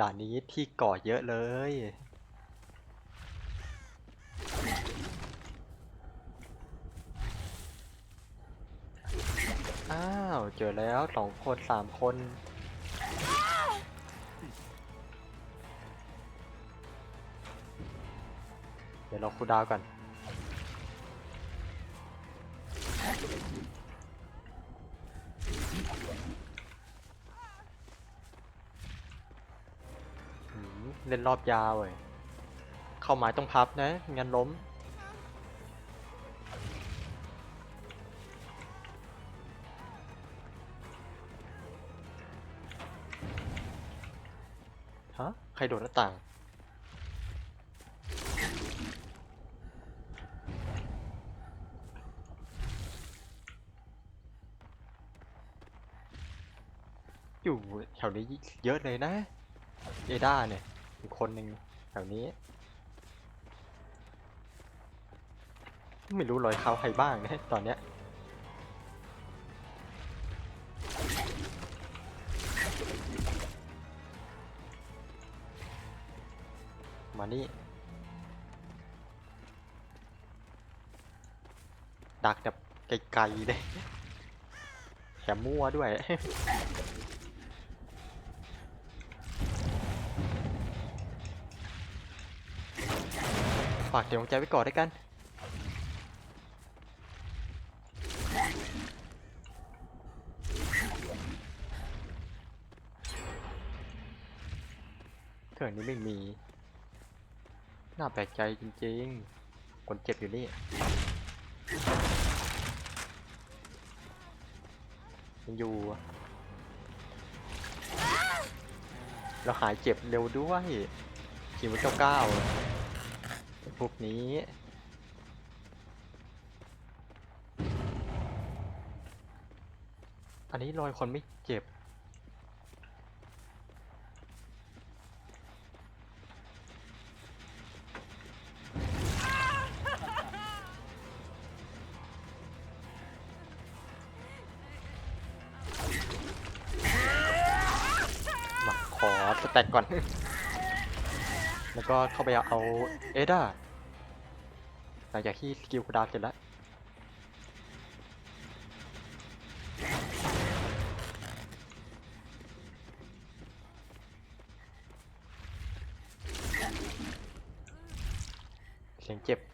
ด่านนี้ที่ก่อเยอะเลย อ้าว เจอแล้วสองคนสามคนเดี๋ยวเราคูดาวก่อน เล่นรอบยาวเว้ยเข้าหมายต้องพับนะงั้นล้ม ฮะ ใครโดดหน้าต่าง อยู่แถวนี้เยอะเลยนะ เอด้าเนี่ย อีกคนหนึ่งแถวนี้ ไม่รู้รอยเท้าใครบ้างนะตอนเนี้ยมานี่ดักแบบไกลๆเลยแถมมั่วด้วย ฝากเดี๋ยวใจไว้ก่อนด้วยกันเครื่องนี้ไม่มี น่าแปลกใจจริงๆ คนเจ็บอยู่นี่ ยังอยู่อะแล้วหายเจ็บเร็วด้วยชีวิตเก้าเก้า วกนี้ อันนี้รอยคนไม่เจ็บ มาขอสแต็กก่อน แล้วก็เข้าไปเอาเอด้า หลังจากที่สกิลคูดาวเสร็จแล้วเสียงเจ็บ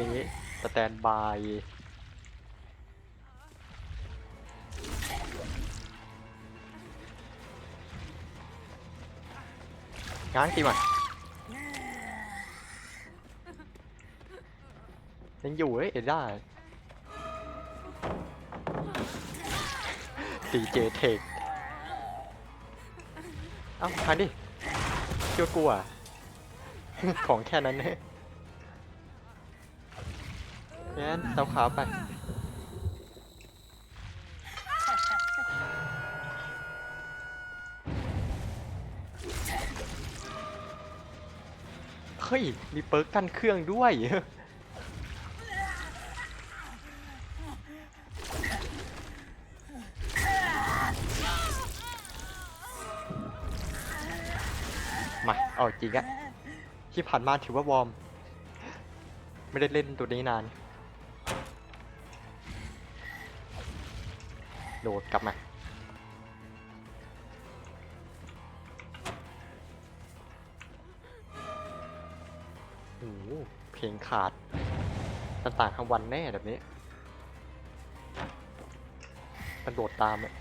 นี้สแตนบายง้างตีมันยังอยู่เอ้ยเอ็ดได้ดีเจเทคเอ้าทานดิเชื่อกลัวของแค่นั้นเนี่ย งั้นเตาขาวไป เฮ้ย มีเปิร์กกันเครื่องด้วย มาเอาจริงอะที่ผ่านมาถือว่าวอร์ม ไม่ได้เล่นตัวนี้นาน โดดกลับมา โอ้โหเพลงขาดต่างๆทั้งวันแน่แบบนี้มันโดดตามอะ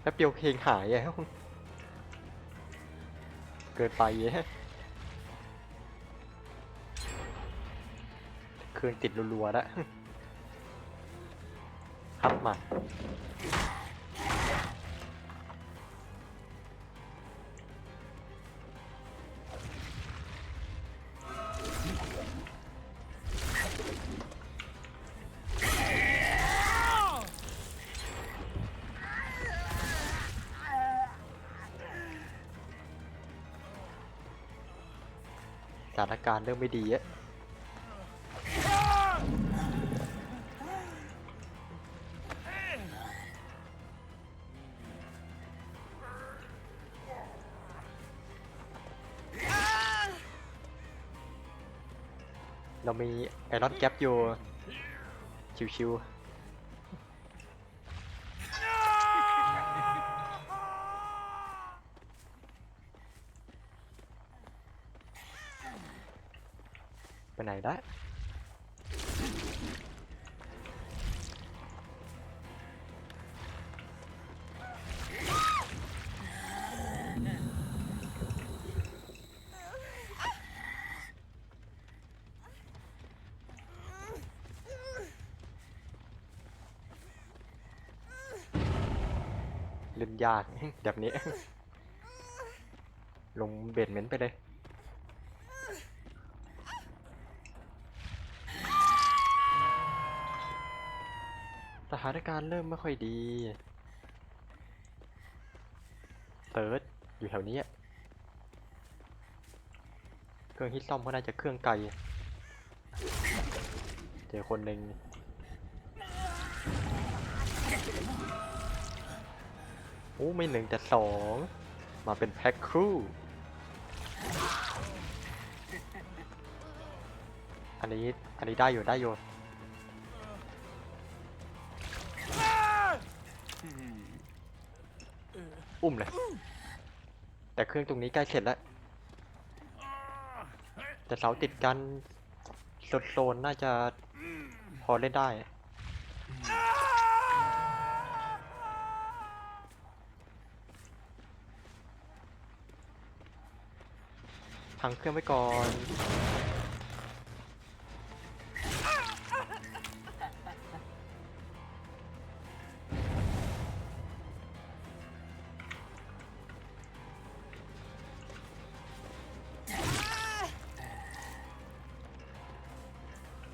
แป๊บเดียวเพลงหายแล้วเกินไปฮะ คืนติดรัวๆแล้วครับมาสถานการณ์เริ่มไม่ดีอะ รอนแก๊ปอยู่ ชิวๆไปไหนได้ ยาก แบบนี้ ลงเบดเมนต์ไปเลย สถานการณ์เริ่มไม่ค่อยดีเติร์ดอยู่แถวนี้ เครื่องที่ซ่อมก็น่าจะเครื่องไกล เจอคนหนึ่ง อ้ไม่หนึ่งแต่สองมาเป็นแพ็คครูอันนี้ อันนี้ได้อยู่ได้อยู่อุ้มเลย แต่เครื่องตรงนี้ใกล้เสร็จแล้ว แต่เสาติดกันโซนน่าจะพอเล่นได้ พังเครื่องไว้ก่อน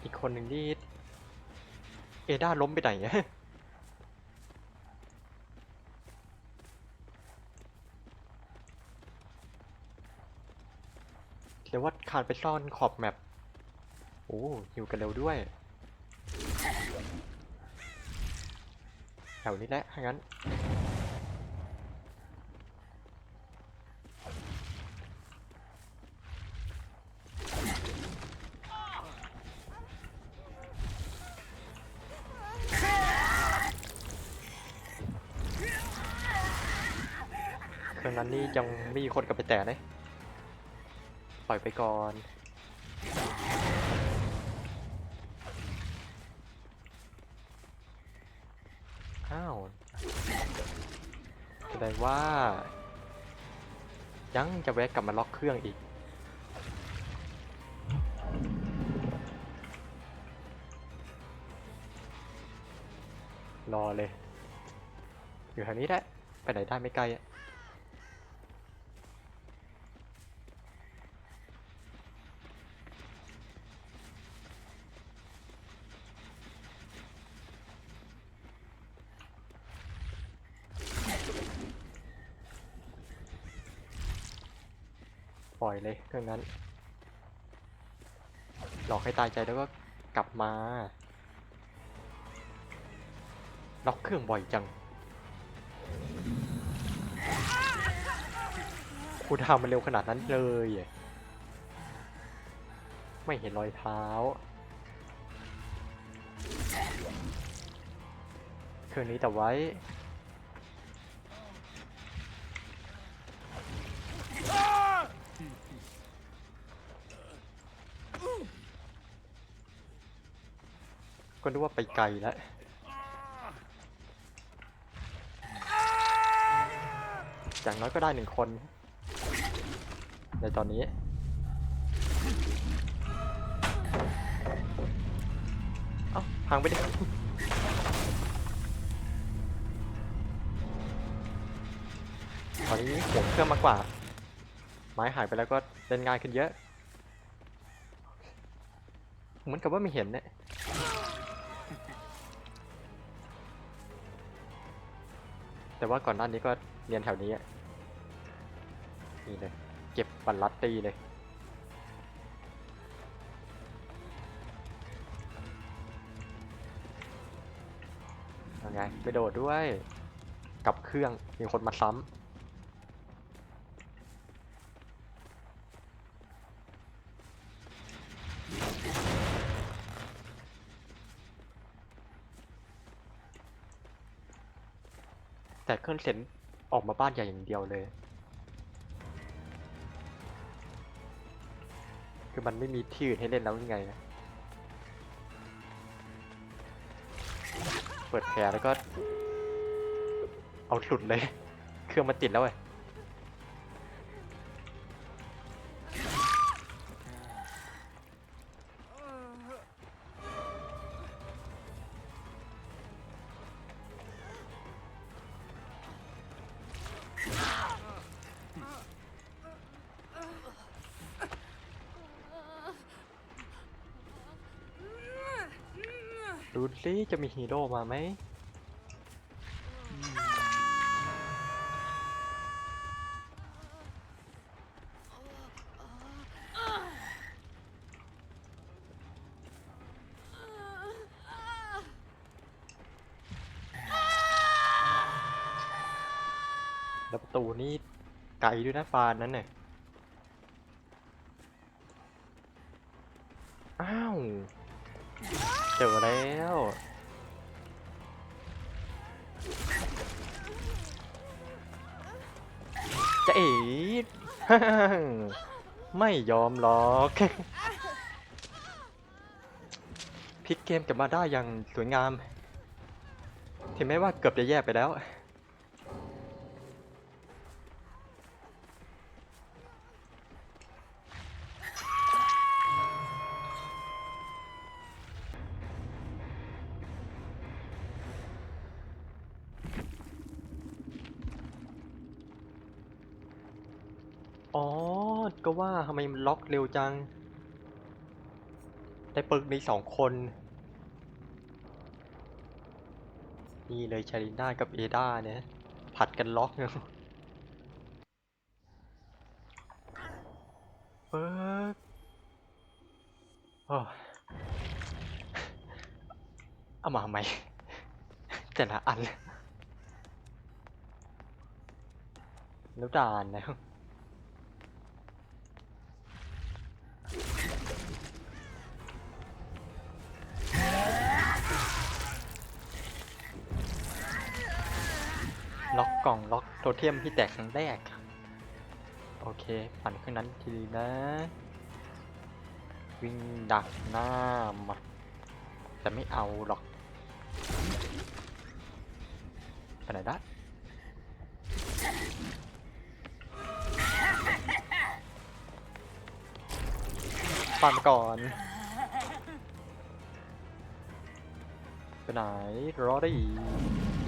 อีกคนหนึ่งนี่ เอด้าล้มไปไหนเนี่ย เรียกว่า คานไปซ่อนขอบแมปโอ้หิวกันเร็วด้วยแถวนี้แหละถ้างั้นเครื่องนั้นนี่ยังไม่มีคนกลับไปแตะเลย ล่อยไปก่อน อ้าวแสดงว่า ยังจะแวะกลับมาล็อกเครื่องอีก รอเลย อยู่แถวนี้แหละ ไปไหนได้ไม่ไกลอะ เลยเครื่องนั้น หลอกให้ตายใจแล้วก็กลับมา ล็อกเครื่องบ่อยจังคุณทำมันเร็วขนาดนั้นเลย ไม่เห็นรอยเท้า เครื่องนี้แต่ไว้ นึกว่าไปไกลแล้วอย่างน้อยก็ได้หนึ่งคน ในตอนนี้ เอ้าพังไปดิตอนนี้ห่วเครื่องมากกว่า ไม้หายไปแล้วก็เล่นง่ายขึ้นเยอะ เหมือนกับว่าไม่เห็นเนี่ย แต่ว่าก่อนหน้านี้ก็เรียนแถวนี้อะนี่เลย เก็บบัลลัตตี้เลย ยังไง ไปโดดด้วย กับเครื่อง มีคนมาซ้ำ องเซนออกมาบ้านใหญ่อย่างเดียวเลย คือมันไม่มีที่อื่นให้เล่นแล้วยังไงนะเปิดแผลแล้วก็ เอาหลุดเลย เครื่องมันติดแล้วไอ้ สิจะมีฮีโร่มาไหมแล้วประตูนี่ไกลด้วยนะฟานนั้นเนี่ย ไม่ยอมหรอกพลิกเกมกลับมาได้อย่างสวยงาม ถึงแม้ว่าเกือบจะแย่ไปแล้ว ก็ว่าทำไมมันล็อกเร็วจัง แต่ปึกมีสองคน นี่เลยชาลิน่ากับเอดาเนี่ย ผัดกันล็อกเนาะเปิดโอ้ยเอามาทำไมแต่ละอัน แล้วด่านแล้ กล่องล็อกโทเทมที่แตกครั้งแรก โอเค ปั่นเครื่องนั้นทีนะ วิ่งดักหน้ามาแต่ไม่เอาหรอกไปไหนได้ปั่นก่อน ไปไหนรอได้อีก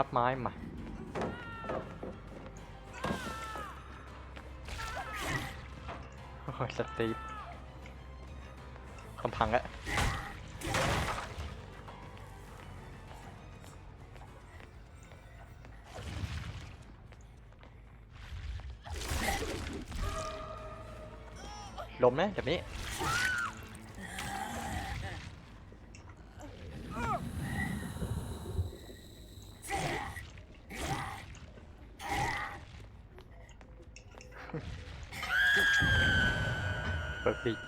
พับไม้มาโอ้ยสตีฟคำพังแล้วล้มนะแบบนี้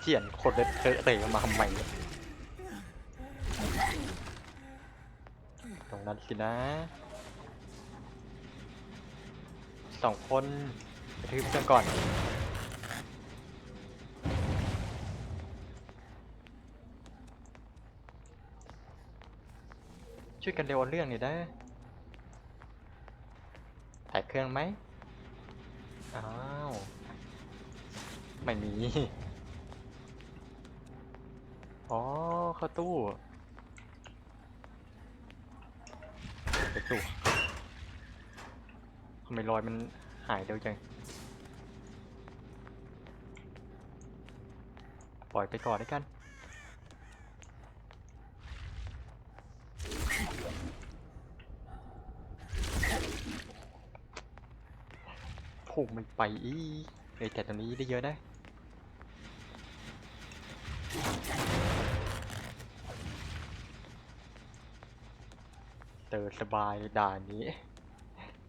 เปิดปีเจียนคนเลยเตะเตะมาทำไมเนี่ยตรงนั้นสินะสองคนไปทึบกันก่อน ช่วยกันเร็วเรื่องหน่อยนะถ่ายเครื่องไหม อ้าว ไม่มี อ๋อเข้าตู้ไปตู้ทำไมรอยมันหายเร็วจัง ปล่อยไปก่อนด้วยกันผพุ่งมันไปอีเลยแต่ตรงนี้ได้เยอะนะเดิน สบายด่านนี้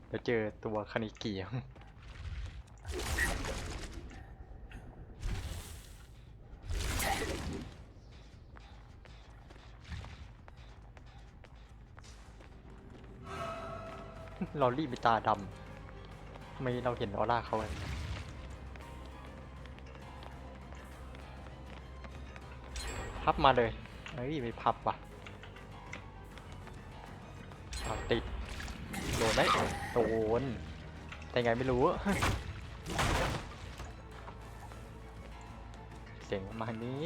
แล้วเจอตัวคานิกียงลอรี่มีตาดำทำไมเราเห็นออร่าเขาอะพับมาเลยเฮ้ยไม่พับว่ะ ดนไหมโดน แต่ไงไม่รู้เสียงประมาณนี้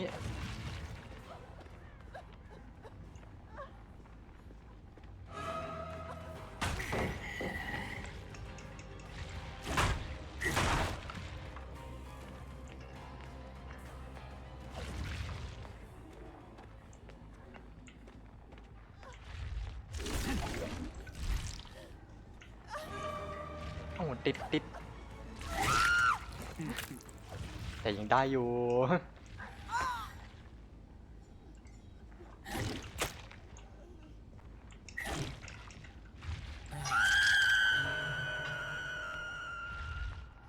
แต่ยังได้อยู่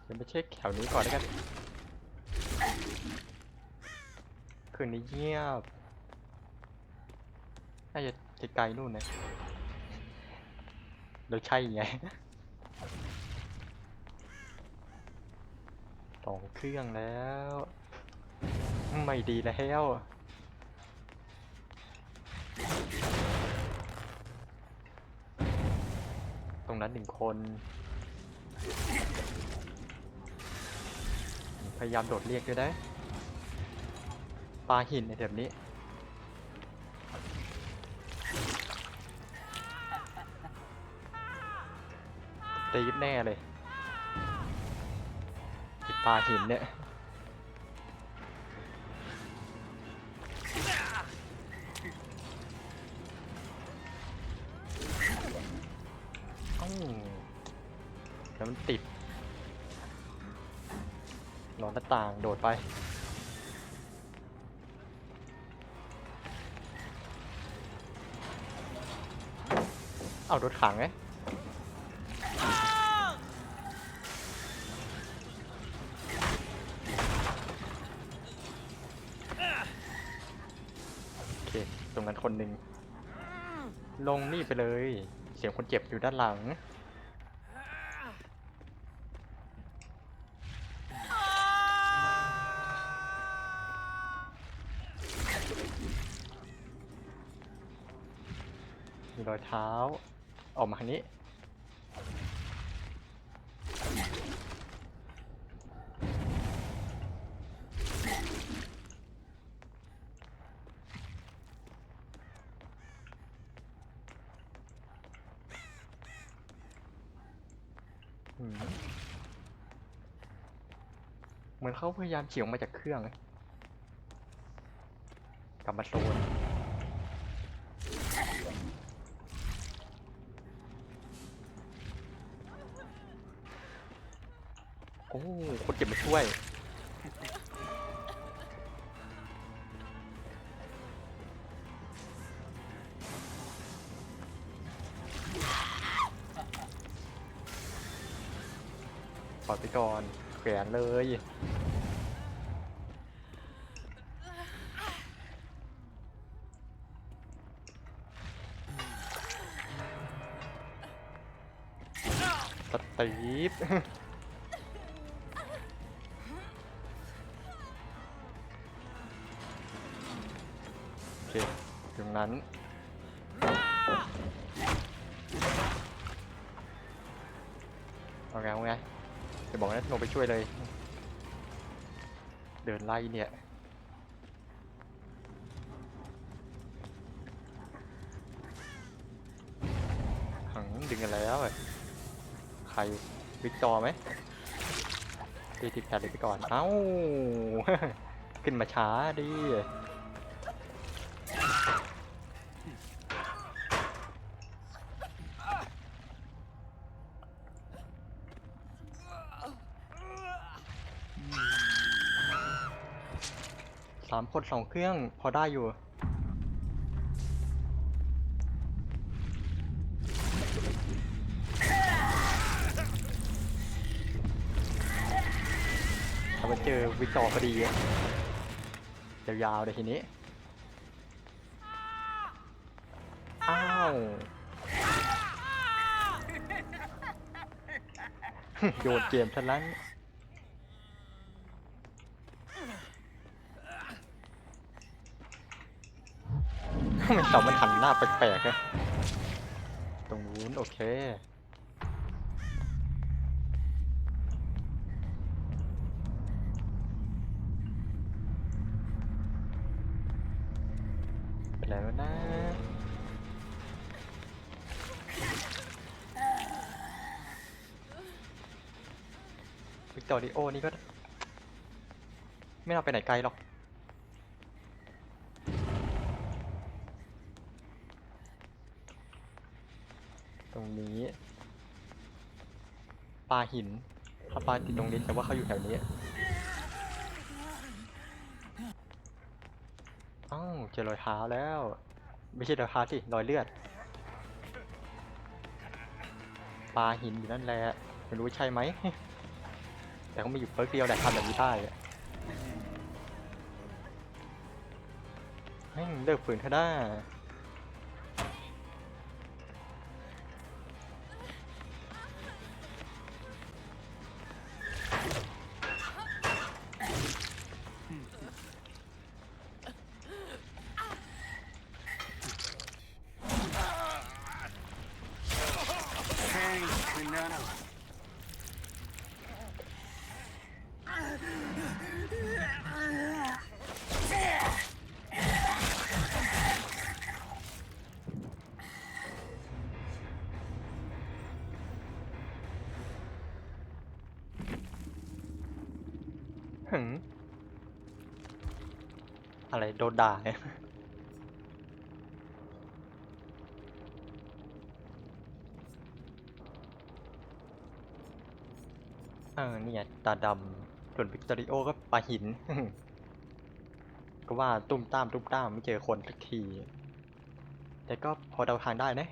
เดี๋ยวไปเช็คแถวนี้ก่อนแล้วกัน คืนนี้เงียบน่าจะไกลๆนู่นนะเราใช่ไง องเครื่องแล้ว ไม่ดีแล้วตรงนั้นหนึ่งคน พยายามโดดเรียกด้วยนะปลาหินในแบบนี้ ตีดแน่เลย ปลาหินเนี่ย เอ้าแล้วมันติดนอนหน้าต่างโดดไปเอาโดดขังไง โอเค ตรงนั้น คนหนึ่งลงนี่ไปเลย เสียงคนเจ็บอยู่ด้านหลัง มีรอยเท้า ออกมาทางนี้ เหมือนเขาพยายามเฉียงมาจากเครื่องเลยกลับมาโซนโอ้คนเจ็บมาช่วย เลย สตีฟ โอเคตรงนั้น เอาไงเอาไง จะบอกนะลงไปช่วยเลย เดินไล่เนี่ย หังดึงกันแล้วอะใครวิกตอร์ไหมตีติดแผดเลยไปก่อน เอ้า ขึ้นมาช้าดิ สามคนสองเครื่องพอได้อยู่ ถ้ามาเจอวิกตอร์พอดีอะยาวๆเลยทีนี้ อ้าวโยนเกมซะแล้วทำไมเสามันหันหน้าแปลกๆอะตรงนู้นโอเคแล้วนะวิกตอริโอนี่ก็ ไม่น่าไปไหนไกลหรอก ตรงนี้ปลา หินถ้าปลาติดตรงนี้แต่ว่าเขาอยู่แถวนี้อ้าวเจอรอยเท้าแล้ว ไม่ใช่รอยเท้าสิรอยเลือดปลาหินอยู่นั่นแหละไม่รู้ใช่ไหม แต่เขาไมีอยู่เพิร์กเดียวแหละทำแบบนี้ได้อะแม่งเลิกฝืนเถอะด้ อะไรโดนด่าเนี่ยเออนี่ไงตาดำส่วนวิกตอริโอก็ปลาหิน ก็ว่าตุ้มตามตุ้มตามไม่เจอคนสักที แต่ก็พอเดาทางได้นะ